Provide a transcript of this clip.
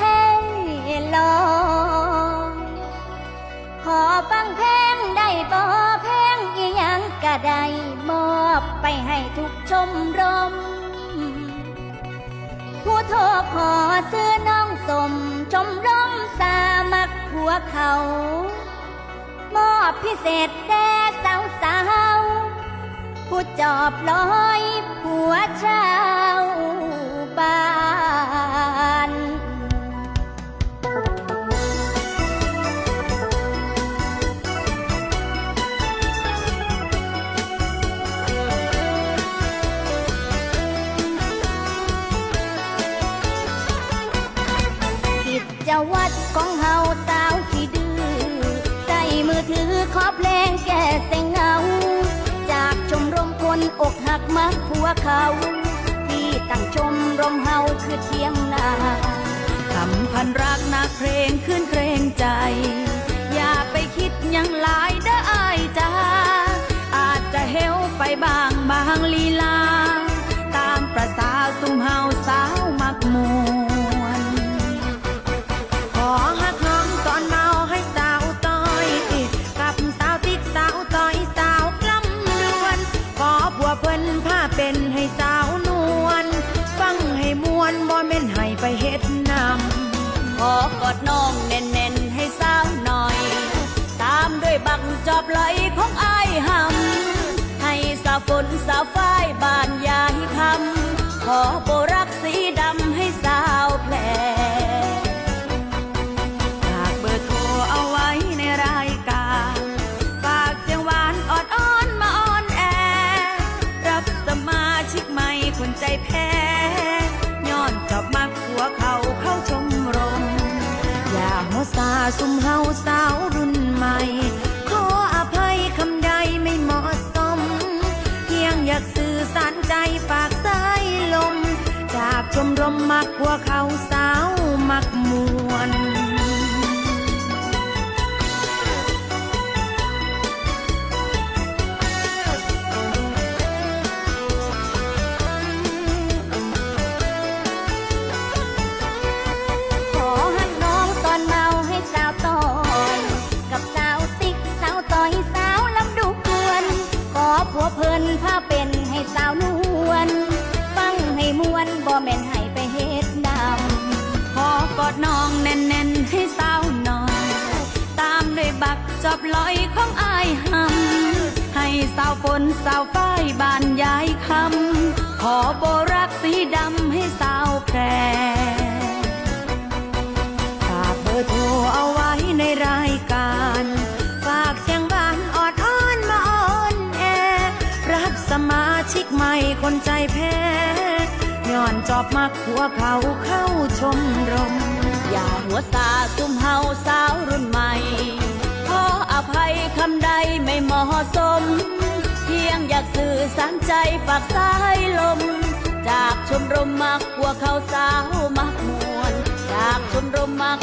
ทยลองขอฟังเพลงได้บ่เพลงอียังก็ได้มอบไปให้ทุกชมรม ผู้โทรขอซื้อน้องสมชมรมสามัครหัวเขา มอบพิเศษแด่สาวสาวผู้จอบลอยหัวเจ้าบ้า มักผัวเขา ที่ตั้งชมรมเฮาคือเที่ยงนาสัมพันธ์รักนักเพลงขึ้นเกรงใจ อย่าไปคิดยังหลาย ม่นให้ไปเฮ็ดนำขอกอดน้องแน่นๆให้สาวหน่อย ตามด้วยบักจอบไหลของอายหำให้สาวฝนสาวฝ้ายบานยายคำขอโบร สาวซาซุมเฮาสาวรุ่นใหม่ ขออภัยคำใดไม่เหมาะสม เพียงอยากสื่อสารใจฝากสายลม จากชมรมมักหัวเขาสามด้วยบักจอบลอยของอายหำให้สาวฝนสาวฝ้ายบานยายคำขอโบรักสีดำให้สาวแพรฝากเบอร์โทรเอาไว้ในรายการ ฝากเสียงบานออดอ้อนมาอ้อนแอ รับสมาชิกใหม่คนใจแพ้ย้อนจอบมักหัวเขาเข้าชมรม อย่าหัวซาซุมเฮาสาวรุ่นใหม่ ภัยคำใดไม่เหมาะสม เพียงอยากสื่อสารใจฝากสายลม จากชมรมมักหัวเขาสาวมักมวนจากชมรมมัก